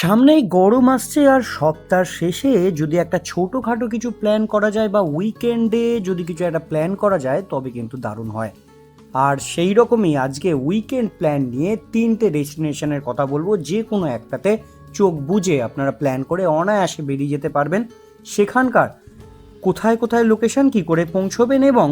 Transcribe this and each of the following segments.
সামনেই গরম আসছে আর সপ্তাহ শেষে যদি একটা ছোটোখাটো কিছু প্ল্যান করা যায় বা উইকেন্ডে যদি কিছু একটা প্ল্যান করা যায়, তবে কিন্তু দারুণ হয়। আর সেই রকমই আজকে উইকেন্ড প্ল্যান নিয়ে তিনটে ডেস্টিনেশনের কথা বলব। যে কোনো একটাতে চোখ বুঝে আপনারা প্ল্যান করে অনায়াসে বেরিয়ে যেতে পারবেন। সেখানকার কোথায় কোথায় লোকেশন কি করে পৌঁছবেন এবং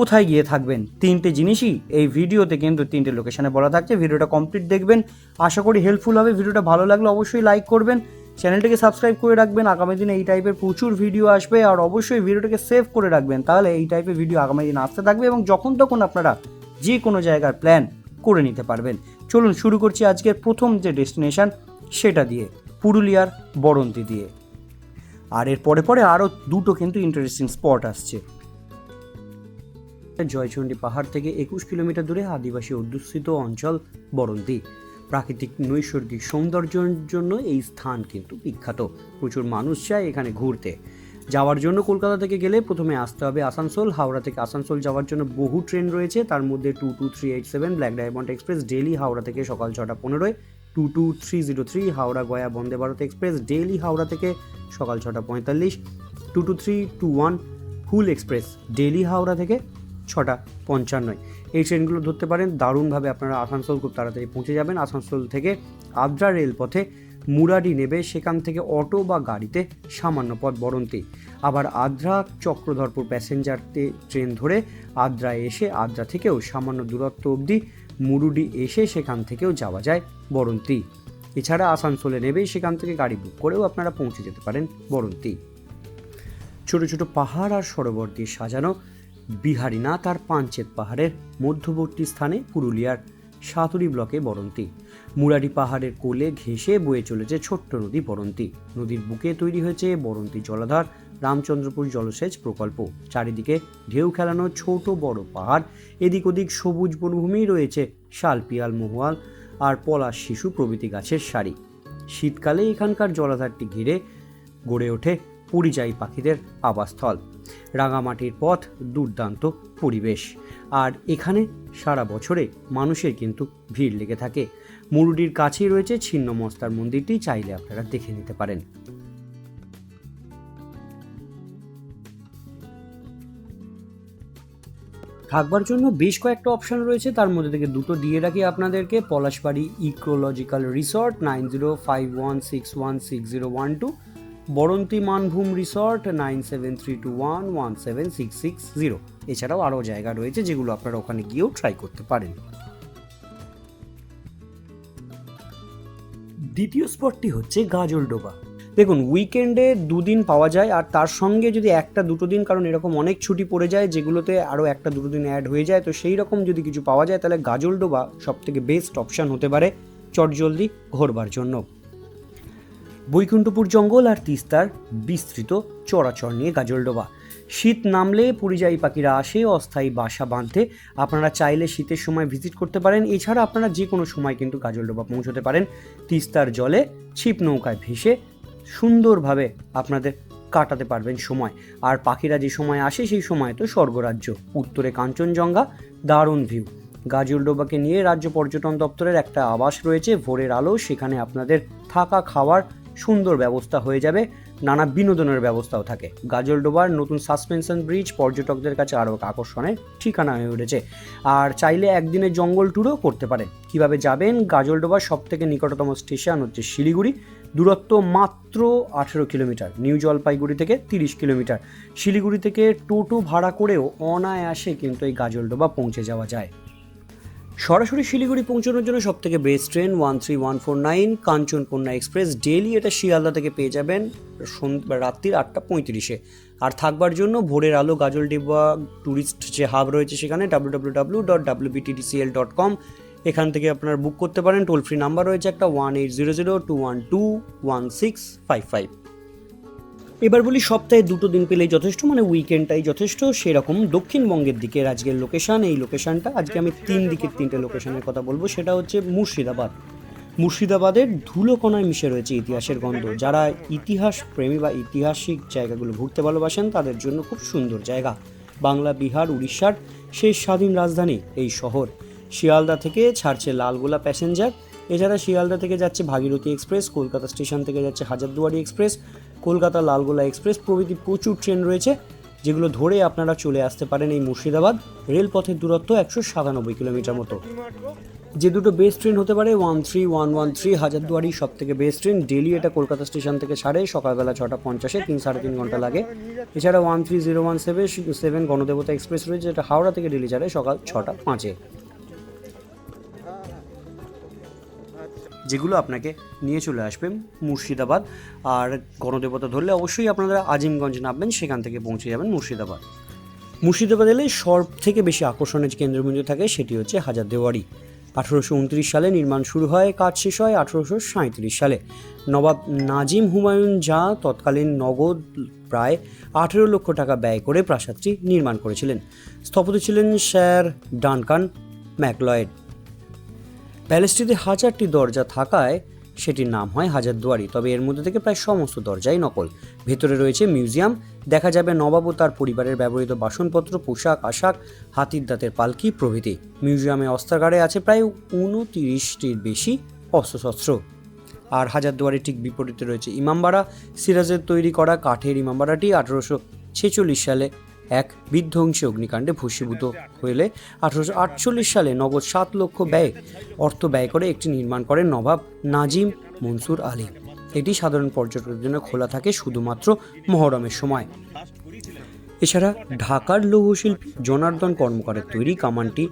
কোথায় গিয়ে থাকবেন? তিনটে জিনিসই এই ভিডিওতে কিন্তু তিনটে লোকেশনে বলা থাকছে। ভিডিওটা কমপ্লিট দেখবেন। আশা করি হেল্পফুল হবে। ভিডিওটা ভালো লাগলে অবশ্যই লাইক করবেন। চ্যানেলটাকে সাবস্ক্রাইব করে রাখবেন। আগামী দিনে এই টাইপের প্রচুর ভিডিও আসবে আর অবশ্যই ভিডিওটাকে সেভ করে রাখবেন। তাহলে এই টাইপের ভিডিও আগামী দিন আসতে থাকবে এবং যখন তখন আপনারা যে কোনো জায়গার প্ল্যান করে নিতে পারবেন। চলুন শুরু করছি আজকের প্রথম যে ডেস্টিনেশন সেটা দিয়ে। পুরুলিয়ার বরন্তি দিয়ে। আর এর পরে পরে আরও দুটো কিন্তু ইন্টারেস্টিং স্পট আসছে। জয়চণ্ডী পাহাড় থেকে একুশ কিলোমিটার দূরে আদিবাসী অধ্যুষিত অঞ্চল বরন্তি। প্রাকৃতিক নৈসর্গিক সৌন্দর্যের জন্য এই স্থান কিন্তু বিখ্যাত। প্রচুর মানুষ চায় এখানে ঘুরতে। যাওয়ার জন্য কলকাতা থেকে গেলে প্রথমে আসতে হবে আসানসোল। হাওড়া থেকে আসানসোল যাওয়ার জন্য বহু ট্রেন রয়েছে। তার মধ্যে two two three eight seven, black diamond express daily Howrah থেকে সকাল ছটা পনেরোয়, two two three zero three, Howrah Gaya Vande Bharat express daily Howrah থেকে সকাল ছটা পঁয়তাল্লিশ, two two three two one Hool express daily Howrah থেকে ছটা পঞ্চান্নয়। এই ট্রেনগুলো ধরতে পারেন, দারুণভাবে আপনারা আসানসোল খুব তাড়াতাড়ি পৌঁছে যাবেন। আসানসোল থেকে আদ্রা রেলপথে মুরাডি নেবে, সেখান থেকে অটো বা গাড়িতে সামান্য পথ বরন্তি। আবার আদ্রা চক্রধরপুর প্যাসেঞ্জারতে ট্রেন ধরে আদ্রা এসে, আদ্রা থেকেও সামান্য দূরত্ব অবধি মুরুডি এসে সেখান থেকেও যাওয়া যায় বরন্তি। এছাড়া আসানসোলে নেবে সেখান থেকে গাড়ি বুক করেও আপনারা পৌঁছে যেতে পারেন বরন্তি। ছোট ছোট পাহাড় আর সরোবর দিয়ে সাজানো বিহারীনাথ আর পাঞ্চেত পাহাড়ের মধ্যবর্তী স্থানে পুরুলিয়ার সাতুরি ব্লকে বরন্তি। মুরারি পাহাড়ের কোলে ঘেঁষে বয়ে চলেছে ছোট্ট নদী বরন্তি। নদীর বুকে তৈরি হয়েছে বরন্তি জলাধার, রামচন্দ্রপুর জলসেচ প্রকল্প। চারিদিকে ঢেউ খেলানো ছোট বড় পাহাড়, এদিক ওদিক সবুজ বনভূমি রয়েছে শালপিয়াল মহুয়াল আর পলাশ শিশু প্রভৃতি গাছের সারি। শীতকালে এখানকার জলাধারটি ঘিরে গড়ে ওঠে পরিযায়ী পাখিদের আবাসস্থল। রাঙামাটির পথ দুর্দান্ত পরিবেশ। আর এখানে সারা বছরে মানুষের কিন্তু ভিড় লেগে থাকে। মুরুডির কাছেই রয়েছে ছিন্নমস্তার মন্দিরটি, চাইলে আপনারা দেখে নিতে পারেন। থাকবার জন্য বেশ কয়েকটা অপশন রয়েছে। তার মধ্যে থেকে দুটো দিয়ে রাখি আপনাদেরকে। Palashbari ecological resort nine zero five one six one six zero one two Baranti Manbhum resort nine seven three two one one seven six six zero. এছাড়াও আরও জায়গা রয়েছে যেগুলো আপনারা ওখানে গিয়েও ট্রাই করতে পারেন। দ্বিতীয় স্পটটি হচ্ছে গাজলডোবা দেখুন উইকেন্ডে দুদিন পাওয়া যায় আর তার সঙ্গে যদি একটা দুটো দিন, কারণ এরকম অনেক ছুটি পড়ে যায় যেগুলোতে আরও একটা দুটো দিন অ্যাড হয়ে যায়, তো সেই রকম যদি কিছু পাওয়া যায়, তাহলে গাজলডোবা সব থেকে বেস্ট অপশান হতে পারে। চটজলদি ঘোরবার জন্য। বৈকুণ্ঠপুর জঙ্গল আর তিস্তার বিস্তৃত চড়াচড় নিয়ে গাজলডোবা শীত নামলে পরিযায়ী পাখিরা আসে, অস্থায়ী বাসা বাঁধতে। আপনারা চাইলে শীতের সময় ভিজিট করতে পারেন। এছাড়া আপনারা যে কোনো সময় কিন্তু গাজলডোবা পৌঁছতে পারেন। তিস্তার জলে ছিপ নৌকায় ভেসে সুন্দরভাবে আপনাদের কাটাতে পারবেন সময়। আর পাখিরা যে সময় আসে সেই সময় তো স্বর্গরাজ্য। উত্তরে কাঞ্চনজঙ্ঘা, দারুণ ভিউ। গাজলডোবাকে নিয়ে রাজ্য পর্যটন দপ্তরের একটা আবাস রয়েছে। ভোরের আলো, সেখানে আপনাদের থাকা খাওয়ার সুন্দর ব্যবস্থা হয়ে যাবে। নানা বিনোদনের ব্যবস্থাও থাকে। গাজলডোবার নতুন সাসপেনশন ব্রিজ পর্যটকদের কাছে আরও আকর্ষণের ঠিকানা হয়ে উঠেছে। আর চাইলে একদিনের জঙ্গল ট্যুরও করতে পারেন। কীভাবে যাবেন? গাজলডোবার সব থেকে নিকটতম স্টেশন হচ্ছে শিলিগুড়ি। দূরত্ব মাত্র আঠেরো কিলোমিটার। নিউ জলপাইগুড়ি থেকে তিরিশ কিলোমিটার। শিলিগুড়ি থেকে টোটো ভাড়া করেও অনায়াসে কিন্তু এই গাজলডোবা পৌঁছে যাওয়া যায়। সরাসরি শিলিগুড়ি পৌঁছানোর জন্য সব থেকে best train one three one four nine Kanchankanya express daily এটা শিয়ালদা থেকে পেয়ে যাবেন রাত্রির আটটা পঁয়ত্রিশে। আর থাকবার জন্য ভোরের আলো, গাজল ডিব্বা ট্যুরিস্ট যে হাব রয়েছে সেখানে ডাব্লিউ ডট ডট কম এখান থেকে আপনারা বুক করতে পারেন টোল ফ্রি নাম্বার রয়েছে একটা one eight zero zero two one two one six five five এবার বলি সপ্তাহে দুটো দিন পেলেই যথেষ্ট মানে উইকেন্ডটাই যথেষ্ট। সেরকম দক্ষিণবঙ্গের দিকের আজকের লোকেশান এই লোকেশানটা আজকে আমি তিন দিকের তিনটে লোকেশানের কথা বলব, সেটা হচ্ছে মুর্শিদাবাদ। মুর্শিদাবাদের ধুলোকণায় মিশে রয়েছে ইতিহাসের গন্ধ। যারা ইতিহাস প্রেমী বা ঐতিহাসিক জায়গাগুলো ঘুরতে ভালোবাসেন, তাদের জন্য খুব সুন্দর জায়গা। বাংলা, বিহার, উড়িষ্যার শেষ স্বাধীন রাজধানী এই শহর। শিয়ালদা থেকে ছাড়ছে লালগোলা প্যাসেঞ্জার এছাড়া শিয়ালদা থেকে যাচ্ছে ভাগীরথী এক্সপ্রেস, কলকাতা স্টেশন থেকে যাচ্ছে হাজারদুয়ারি এক্সপ্রেস। কলকাতা লালগোলা এক্সপ্রেস প্রভৃতি প্রচুর ট্রেন রয়েছে, যেগুলো ধরে আপনারা চলে আসতে পারেন এই মুর্শিদাবাদ রেলপথের দূরত্ব একশো সাতানব্বই কিলোমিটার মতো। যে দুটো বেস্ট ট্রেন হতে পারে one three one one three Hazarduari সব থেকে বেস্ট ট্রেন ডেলি এটা কলকাতা স্টেশন থেকে ছাড়ে, সকালবেলা ছটা পঞ্চাশে, তিন সাড়ে তিন ঘণ্টা লাগে। এছাড়া one three zero one seven seven Ganadevata express রয়েছে, যেটা হাওড়া থেকে ডেলি ছাড়ে সকাল ছটা পাঁচে। যেগুলো আপনাকে নিয়ে চলে আসবে মুর্শিদাবাদ। আর গণদেবতা ধরলে অবশ্যই আপনারা আজিমগঞ্জ নামবেন, সেখান থেকে পৌঁছে যাবেন মুর্শিদাবাদ। মুর্শিদাবাদ এলে সব থেকে বেশি আকর্ষণের কেন্দ্রবিন্দু থাকে সেটি হচ্ছে হাজার দেওয়ারি আঠেরোশো উনত্রিশ সালে নির্মাণ শুরু হয়, কাজ শেষ হয় আঠেরোশো সাঁত্রিশ সালে। নবাব নাজিম হুমায়ুন যা তৎকালীন নগদ প্রায় আঠেরো লক্ষ টাকা ব্যয় করে প্রাসাদটি নির্মাণ করেছিলেন। স্থপতি ছিলেন স্যার ডানকান ম্যাকলয়েড। প্যালেসটিতে হাজারটি দরজা থাকায় সেটির নাম হয় হাজারদুয়ারি, তবে এর মধ্যে থেকে প্রায় সমস্ত দরজাই নকল। ভেতরে রয়েছে মিউজিয়াম, দেখা যাবে নবাব ও তার পরিবারের ব্যবহৃত বাসনপত্র, পোশাক, আশাক, হাতির দাঁতের পালকি প্রভৃতি। মিউজিয়ামে অস্ত্রাগারে আছে প্রায় উনতিরিশটির বেশি অস্ত্রশস্ত্র। আর হাজারদুয়ারির ঠিক বিপরীতে রয়েছে ইমামবাড়া। সিরাজের তৈরি করা কাঠের ইমামবাড়াটি আঠেরোশো ছেচল্লিশ সালে এক বিধ্বংসী অগ্নিকাণ্ডে ভস্মীভূত হলে আঠারোশো আটচল্লিশ সালে নগদ সাত লক্ষ ব্যয়, অর্থ ব্যয় করে একটি নির্মাণ করেন নবাব নাজিম মনসুর আলী। এটি সাধারণ পর্যটকদের জন্য খোলা থাকে শুধুমাত্র মহরমের সময়। এছাড়া ঢাকার লৌহশিল্পী জনার্দন কর্মকারের তৈরি কামানটি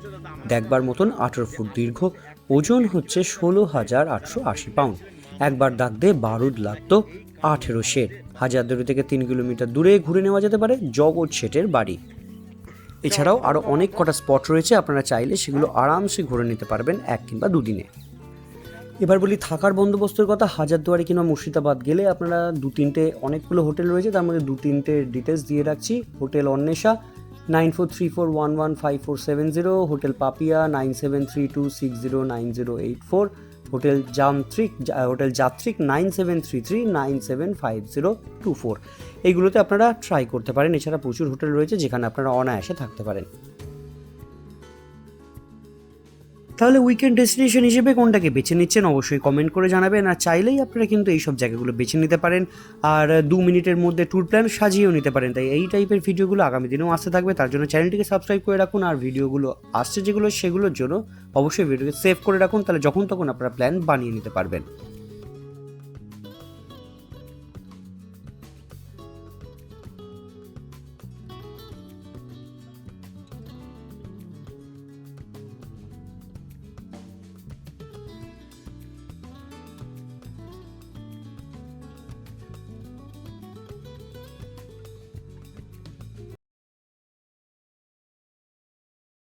দেখবার মতন আঠেরো ফুট দীর্ঘ, ওজন হচ্ছে ষোলো হাজার আটশো আশি পাউন্ড। একবার দাগ দিয়ে বারুদ লাগতো আঠেরো শেট হাজারদুয়ারি থেকে তিন কিলোমিটার দূরে ঘুরে নেওয়া যেতে পারে জগৎ শেটের বাড়ি। এছাড়াও আরও অনেক কটা স্পট রয়েছে, আপনারা চাইলে সেগুলো আরামসে ঘুরে নিতে পারবেন এক কিংবা দুদিনে। এবার বলি থাকার বন্দোবস্তের কথা। হাজারদুয়ারি কিংবা মুর্শিদাবাদ গেলে আপনারা দু তিনটে অনেকগুলো হোটেল রয়েছে, তার মধ্যে দু তিনটে ডিটেলস দিয়ে রাখছি। Hotel Anwesha, nine four three four one one five four seven zero, hotel Papiya, nine seven three two six zero nine zero eight four. Hotel Jantrik hotel Jatrik nine seven three three, nine seven five zero two four. এইগুলোতে আপনারা try করতে পারেন। এছাড়া প্রচুর hotel রয়েছে যেখানে আপনারা অনায়াসে থাকতে পারেন। তাহলে উইকেন্ড ডেস্টিনেশন হিসেবে কোনটাকে বেছে নিচ্ছেন? অবশ্যই কমেন্ট করে জানাবেন। আর চাইলেই আপনারা কিন্তু এইসব জায়গাগুলো বেছে নিতে পারেন। আর দু মিনিটের মধ্যে ট্যুর প্ল্যান সাজিয়েও নিতে পারেন। তাই এই টাইপের ভিডিওগুলো আগামী দিনেও আসতে থাকবে। তার জন্য চ্যানেলটিকে সাবস্ক্রাইব করে রাখুন। আর ভিডিওগুলো আসছে যেগুলো, সেগুলোর জন্য অবশ্যই ভিডিওকে সেভ করে রাখুন। তাহলে যখন তখন আপনারা প্ল্যান বানিয়ে নিতে পারবেন।